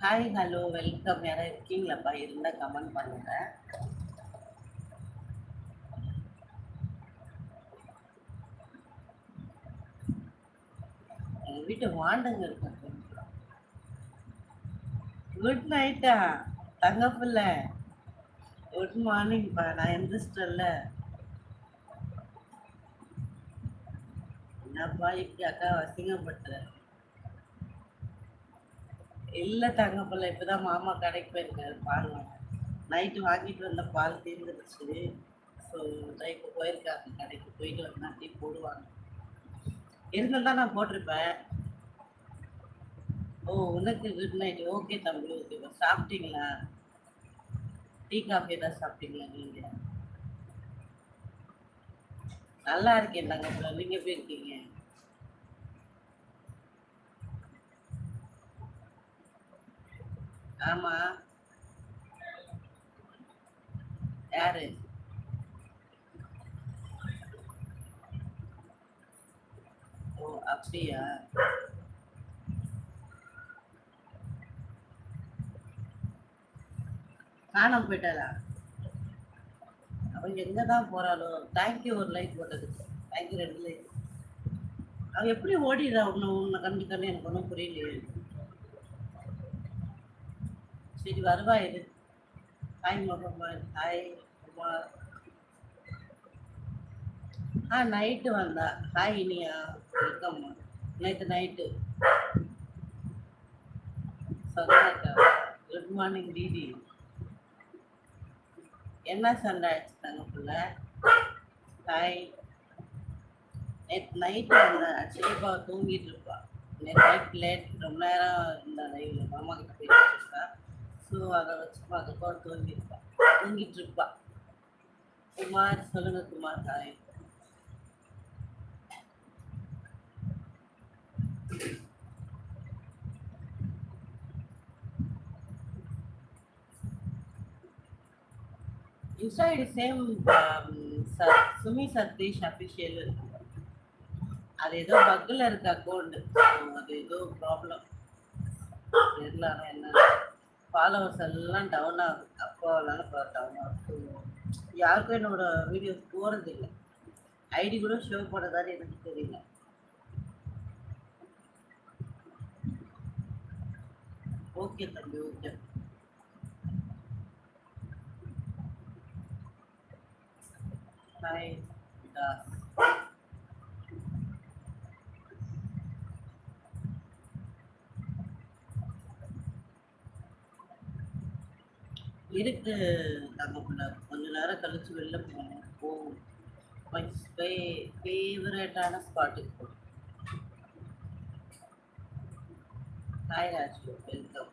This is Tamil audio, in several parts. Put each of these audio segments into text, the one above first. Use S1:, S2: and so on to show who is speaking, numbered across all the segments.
S1: ஹாய் ஹலோ வெல்கம் யாராவது இருக்கீங்களாப்பா? இருந்தால் கமெண்ட் பண்ணுங்க. எங்கள் வீட்டு வாண்டங்க இருக்கு குட் நைட்டா தங்க பிள்ளை. குட் மார்னிங்ப்பா நான் எந்திரிச்சிட்டல என்னப்பா இப்படி அக்கா அசிங்கப்படுத்துறேன் இல்லை தங்க பிள்ளை இப்போதான் மாமா கடைக்கு போயிருக்காரு பால் வாங்க நைட்டு வாங்கிட்டு வந்த பால் தீர்ந்துருச்சு ஸோ நைட்டு போயிருக்காங்க கடைக்கு போயிட்டு வந்தா டீ போடுவாங்க. இருந்தால் தான் நான் போட்டிருப்பேன். ஓ உனக்கு குட் நைட் ஓகே தம்பி ஓகேப்பா சாப்பிட்டீங்களா? டீ காஃபி ஏதாவது சாப்பிட்டீங்களா நீங்கள் நல்லா இருக்கேன் தங்க பிள்ளை நீங்கள் எப்படி இருக்கீங்க? ஆமா. யாரு? ஓ அப்படியா? காணாம போயிட்டாளா? அவன் எங்க தான் போறாளோ? தேங்க்யூ ஒரு லைக் போட்டதுக்கு. தேங்க்யூ ரெண்டு லைக். அவன் எப்படி ஓடிடுறா? உன்னை உன்னை கண்டு கண்டு எனக்கு ஒன்றும் புரியலையே. சரி வருவாய் இது. ஹாய் முகமது ஹாய் குமார் ஆ நைட்டு வந்தா. ஹாய் இனியா. இருக்கம்மா நேற்று நைட்டு சொன்னாக்கா குட் மார்னிங் டிடி என்ன சண்டை ஆச்சு தங்க பிள்ளை? ஹாய் நேற்று நைட்டு வந்தேன் ஆக்சுவலிப்பா தூங்கிட்டு இருப்பா. நேற்று நைட் லேட் ரொம்ப நேரம் இருந்தா லைவ்ல மாமா கிட்ட போயிட்டு இருக்கா ஸோ அதை வச்சு பார்க்கப்போ தூங்கிருப்பா தூங்கிட்டு இருப்பா குமார் சொல்லுங்க Kumar hi Insta ID same Sumi Sathish official அது ஏதோ பக்கில் இருக்க அக்கௌண்ட் அது ஏதோ ப்ராப்ளம் தெரியல என்ன? ஃபாலோவர்ஸ் எல்லாம் டவுன் ஆகுது அப்போலாம் இப்போ டவுன் ஆகுது யாருக்கும் என்னோட வீடியோஸ் போகிறது இல்லை. ஐடி கூட ஷோ பண்ணுறதாரு எனக்கு தெரியல. ஓகே தம்பி ஓகே ஹாய் தாஸ் இருக்கு. தங்கக்குள்ள கொஞ்ச நேரம் கழிச்சு வெளில போகணும். போகும் மை ஃபேவரட்டான ஸ்பாட்டுக்கு போகணும். Hi Raju welcome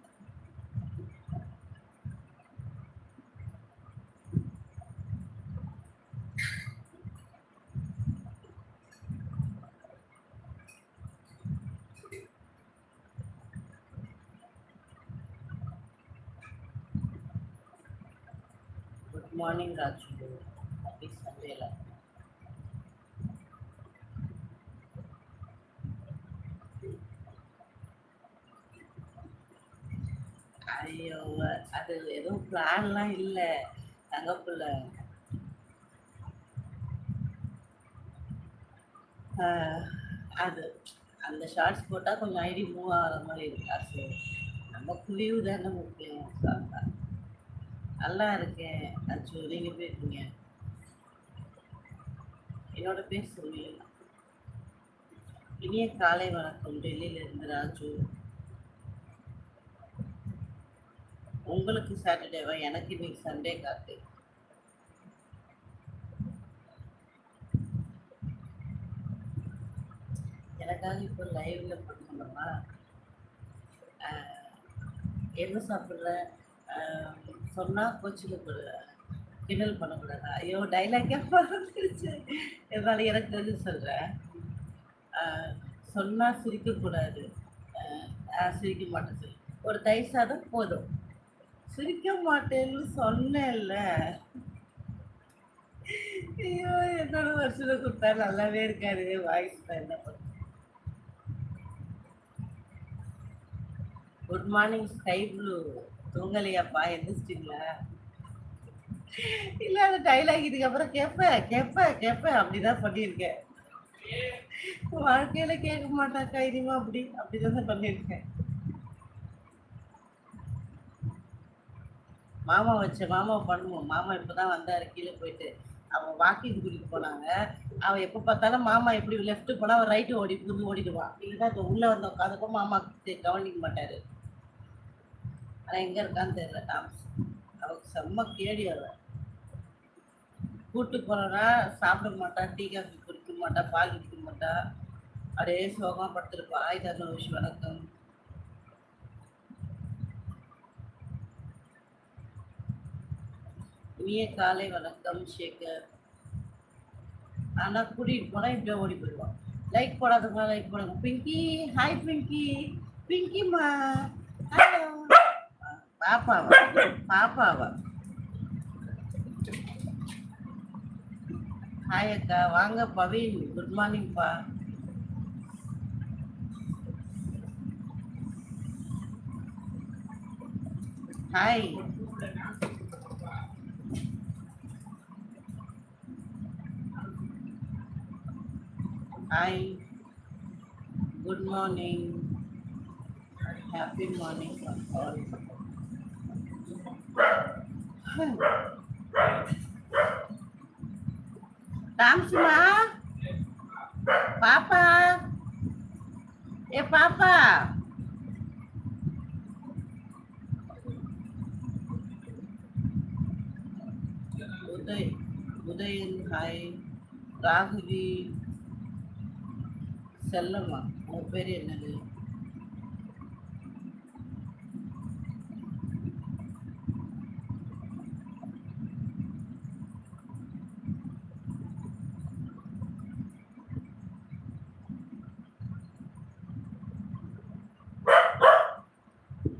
S1: good morning Raju happy சண்டேல ஐயோ அது எதுவும் பிளான்லாம் இல்லை. தங்கப்புள்ள. அது அந்த ஷார்ட்ஸ் போட்டால் கொஞ்சம் ஐடி மூவ் ஆகிற மாதிரி இருக்கு. ஸோ நம்ம குழிவு தானே முக்கியம். சாப்பிட்டா நல்லா இருக்கேன். அச்சு நீங்கள் எப்படி இருக்கீங்க? என்னோட பேர் சொல்லுங்க இனிய காலை வணக்கம். டெல்லியிலிருந்து ராஜு. உங்களுக்கு சாட்டர்டேவா? எனக்கு இன்னைக்கு சண்டே காத்து எனக்காக இப்போ லைவ்ல பண்ணணுமா? என்ன சாப்பிட்ற? சொன்னால் கோச்சிக்க கூட கிண்டல் பண்ணக்கூடாதா ஐயோ டைலாக்கே மறந்துருச்சு? இருந்தாலும் எனக்கு தெரிஞ்சு சொல்கிறேன் சொன்னால் சிரிக்கக்கூடாது சிரிக்க மாட்டேன் சொல்லி. ஒரு தயிர் சாதம் போதும். சிரிக்க மாட்டேன்னு சொன்னேன்ல. ஐயோ என்னோட வருஷம் கொடுத்தா நல்லாவே இருக்காது வாய்ஸ் தான் என்ன பண்ண குட் மார்னிங் ஸ்கை ப்ளூ தூங்கலையாப்பா எந்திரிச்சிட்டீங்களா? இல்ல அந்த டைலாக் இதுக்கப்புறம் கேட்பேன் கேட்பேன் கேட்பேன் அப்படிதான் பண்ணியிருக்கேன். வாழ்க்கையில கேட்க மாட்டாக்கா இனிமே அப்படி. அப்படிதான் பண்ணியிருக்கேன். மாமா வச்சு மாமா பண்ணுவோம். மாமா இப்பதான் வந்தாரு கீழே போயிட்டு. அவன் வாக்கிங் கூட்டிட்டு போனாங்க. அவன் எப்ப பார்த்தாலும் மாமா எப்படி லெஃப்ட் போனா அவன் ரைட்டு ஓடி புது ஓடிடுவான். இல்லைன்னா இப்ப உள்ள வந்த உட்காந்துக்கும் மாமா கவனிக்க மாட்டாரு. ஆனால் எங்கே இருக்கான்னு தெரியல டாம்ஸ் அவனுக்கு செம்ம கேடி அவள் கூட்டு போனா சாப்பிட மாட்டா டீ காஃபி குடிக்க மாட்டா பால் குடிக்க மாட்டா. அப்படியே சோகமாக படுத்துருப்பா. ஆய் தனுஷ் வணக்கம். இனிய காலை வணக்கம் சேகர். ஆனால் கூட்டிட்டு போனால் இப்படியே ஓடி போயிடுவான். லைக் போடாதவங்க லைக் போடுங்க பிங்கி ஹாய் பிங்கி பிங்கிமா பாப்பாவா? பாப்பாவா? ஹாய் அக்கா வாங்க பவீன் good மார்னிங்ப்பா hi hi good morning happy morning all டாம்சுமா பாப்பா ஏ பாப்பா உதய் உதயன் ஹாய் ராகுவி செல்லம்மா உன் பேர் என்னது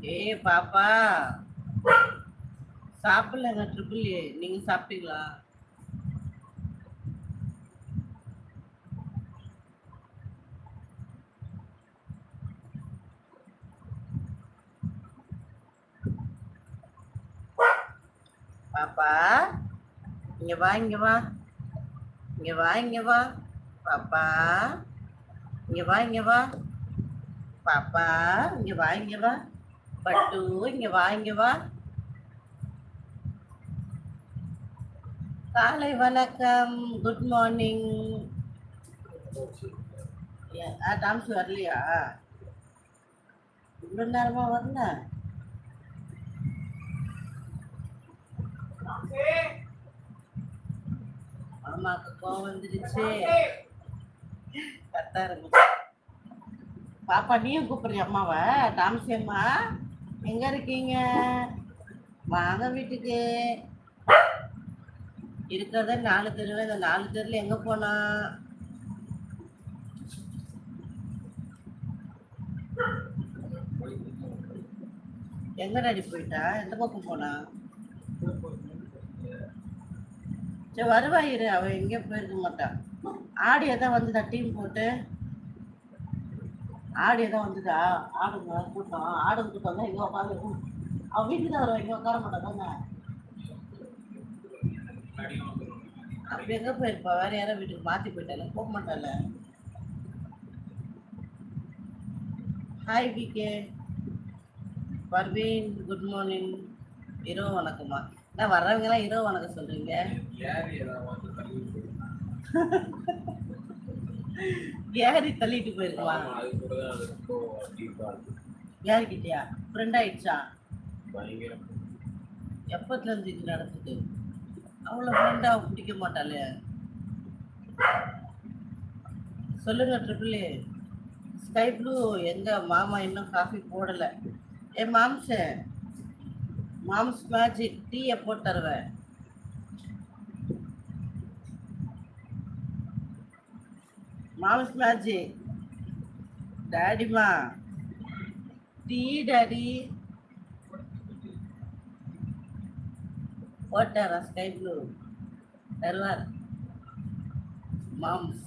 S1: ஏ பாப்பா. சாப்பிடலங்க ட்ரிபிள் ஏ நீங்க சாப்பிட்டீங்களா? பாப்பா இங்க வா இங்க வா. இங்க வா இங்க வா. பாப்பா இங்க வா இங்க வா. பாப்பா இங்க வா இங்க வா. பட்டு இங்க வா இங்க வா. காலை வணக்கம் குட் மார்னிங் டாம்ஸ் வரலையா? இவ்வளோ நேரமா வரல. மாமாக்கு கோவம் வந்துடுச்சு கத்தாரு பாப்பா நீயும் கூப்பிடுறிய அம்மாவை? டாம்சி அம்மா? எங்க இருக்கீங்க? வாங்க வீட்டுக்கு. இருக்கிறத நாலு தெருவு இந்த நாலு தெருல எங்க போனா? எங்க டாடி போயிட்டா? எந்த பக்கம் போனா? சரி வருவாயிரு அவ எங்கேயும் போயிருக்க மாட்டான் ஆடி எதாவது தட்டியும் போட்டு ஆடி எதாவது வந்துதா? ஆடுங்க கூட்டம் ஆடும் கூட்டம் தான் இங்கே உட்காந்து அவன் வீட்டுக்கு தான் வருவான் இங்கே உட்கார மாட்டான் அப்படி எங்க போயிருப்பா? வேற யாரோ வீட்டுக்கு மாத்தி போயிட்டால போக மாட்டால hi VK Parveen good morning இரவு வணக்கம்மா. நான் வர்றவங்கலாம் இரவு வணக்கம் சொல்றீங்க? ஏறி தள்ளிட்டு போயிருக்கலாம் யாருக்கிட்டயா ஃப்ரெண்ட் ஆயிடுச்சா? எப்பத்துல இருந்து இது நடக்குது அவ்வளோ ஃப்ரெண்டா பிடிக்க மாட்டாளே. சொல்லுங்க ட்ரிபிள் ஸ்கை ப்ளூ எங்க? மாமா இன்னும் காஃபி போடல. ஏ மாம்ச. மாம்ஸ் மேஜிக் டீயை போட்டு தருவேன். Mams magic. Dari ma. D dari Water sky blue. Terlar. Moms.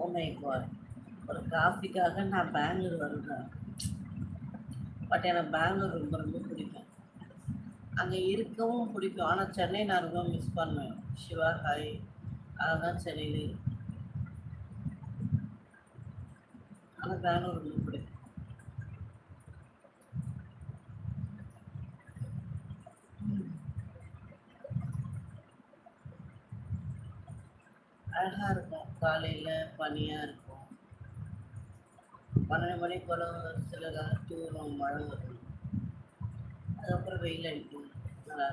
S1: Oh my god. ஒரு காஃபிக்காக நான் பெங்களூர் வருவேன். பட் எனக்கு பெங்களூர் ரொம்ப ரொம்ப பிடிக்கும். அங்கே இருக்கவும் பிடிக்கும். ஆனால் சென்னை நான் ரொம்ப மிஸ் பண்ணுவேன். சிவா ஹாய் அதுதான் சென்னையில் ஆனால் பெங்களூர் ரொம்ப பிடிக்கும். அழகாக இருக்கும். காலையில் பனியாக இருக்கும். பன்னெண்டு மணி போல் சில நேரம் தூரம் மழை வரும் அதுக்கப்புறம் வெயில் அடிக்கும் நல்லா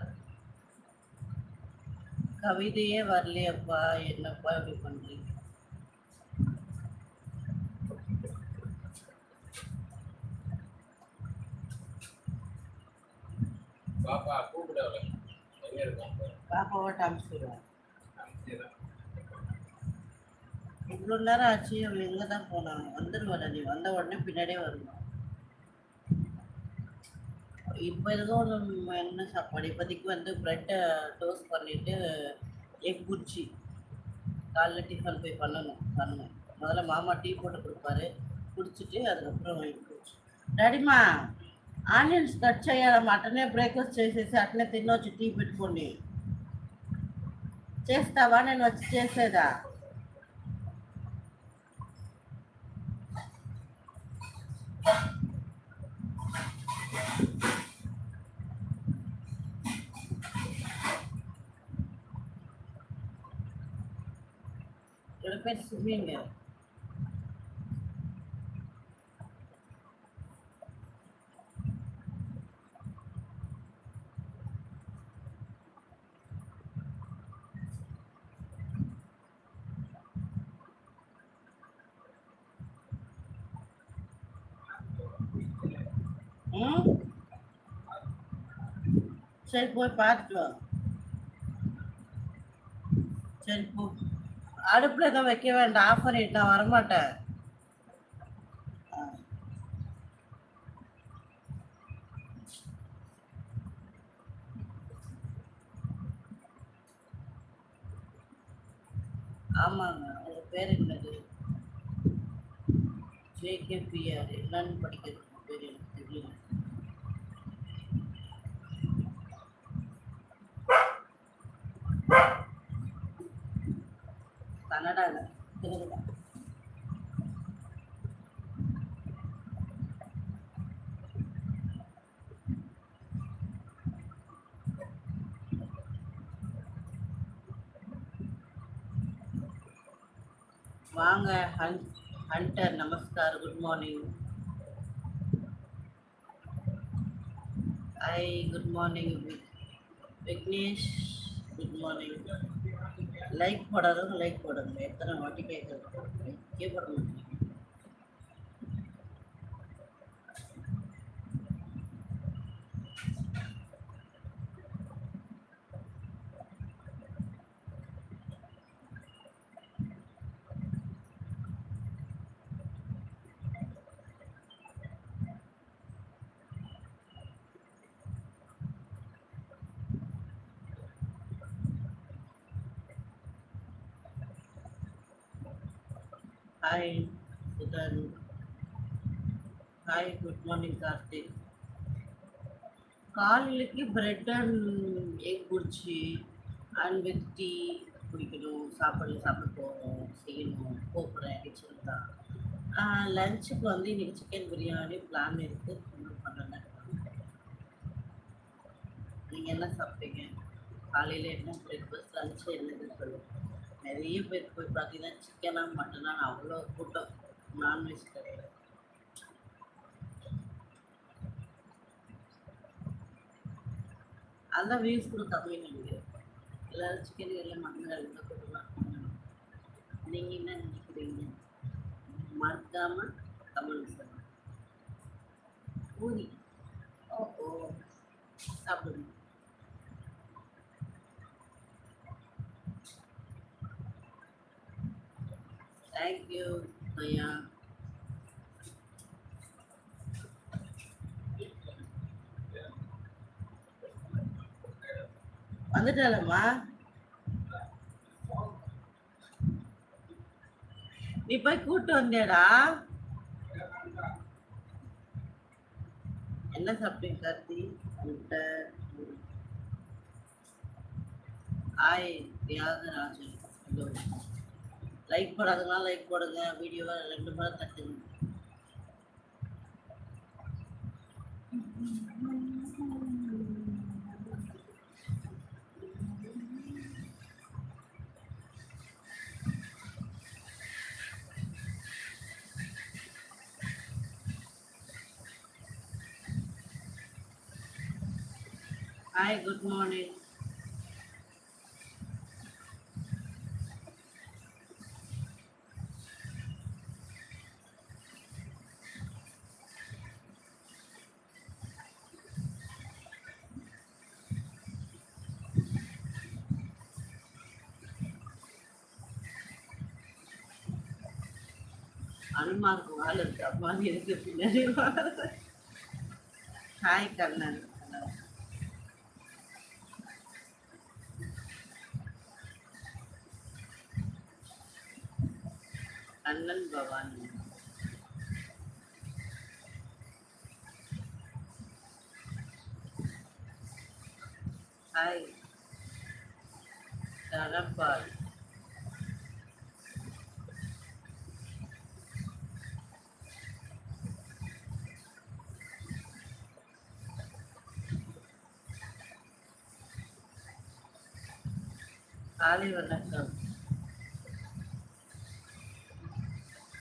S1: கவிதையே வரலையப்பா என்னப்பா இப்படி பண்ணுறீங்க
S2: பாப்பா கூப்பிடல எங்க இருக்காங்க
S1: பாப்பாவை டாமிச்சிடுவேன்
S2: அனுப்பிச்சுதான்.
S1: இவ்வளோ நேரம் ஆச்சு அவள் எங்கே தான் போனாங்க வந்துடுவாள் நீ வந்த உடனே பின்னாடியே வருவான் இப்போ எதுவும் ஒன்று என்ன சாப்பாடு இப்போதைக்கு வந்து ப்ரெட்டை டோஸ்ட் பண்ணிவிட்டு எக் புர்ஜி காலைல டிஃபன் போய் பண்ணணும் பண்ணணும் முதல்ல மாமா டீ போட்டு கொடுப்பாரு குடிச்சிட்டு அதுக்கப்புறம் எக் புர்ஜி డాడీమా ఆనియన్స్ కట్ చేయాలమ్మా అట్టనే బ్రేక్ఫాస్ట్ చేసేసి అట్నే తినొచ్చి టీ పెట్టుకోండి చేస్తావా నేను వచ్చి చేసేదా என்னோட பேர் சுமிங்க ம் சரி போய் பார்த்துட்டு வா சரி போ அடுப்பில் எதுவும் வைக்க வேண்டாம். ஆஃப் பண்ணிட்டு நான் வரமாட்டேன் ஆமாங்க உங்கள் பேர் என்னது? ஜேகேபிஆர் என்னன்னு படிக்கிறது உங்க பேர் எனக்கு தெரியல கன்னடாவில் தெலுங்குல வாங்க hunter namaskar good morning. Hi good morning Vignesh good morning. Like போடாதவங்க like போடுங்க. எத்தனை வாட்டி கேட்குறது லைக்கே போட மாட்டேங்க. ஹாய் குட் மார்னிங் கார்த்திக் காலையிலக்கு பிரெட் அண்ட் எக் பிடிச்சி அண்ட் வித் டீ குடிக்கணும் சாப்பாடு சாப்பிட போகணும் செய்யணும் போகிறேன் கிச்சன் தான் லஞ்சுக்கு வந்து இன்றைக்கி சிக்கன் பிரியாணி பிளான் இருக்குது ஒன்றும் நீங்கள் என்ன சாப்பிட்டீங்க? காலையில் என்ன பிரேக்ஃபாஸ்ட் லஞ்சு என்னதுன்னு சொல்லுவோம் நிறைய பேர் போய் பார்த்தீங்கன்னா சிக்கனாக மட்டனாக அவ்வளோ கூட்டம். நான்வெஜ் கிடையாது. அதான் வியூஸ் கூட கம்மி நினைக்கிறேன் எல்லாரும் சிக்கன் எல்லாம் மட்டன் எல்லாம் கொடுக்கலாம் நீங்கள் என்ன நினைக்கிறீங்க? மறக்காமல் கமெண்ட் பண்ணுங்க பூரி. ஓ ஓ. சாப்பிடுங்க. தேங்க்யூ ஐயா வந்துட்டாலம்மா நீ போய் கூட்டு வந்தேடா. என்ன சாப்பிட்டீங்க கார்த்தி? முட்டை ஆய் தியாகராஜன் லைக் போடாதவங்களா லைக் போடுங்க. வீடியோவை ரெண்டு முறை தட்டுங்க. ஹாய் குட் மார்னிங் அனுமாருக்கு வால் இருக்கு அம்மா இருக்கு பின்னாடி ஹாய் கண்ணன். கண்ணன் பவானி. ஹாய். தனபால். காலை வணக்கம்.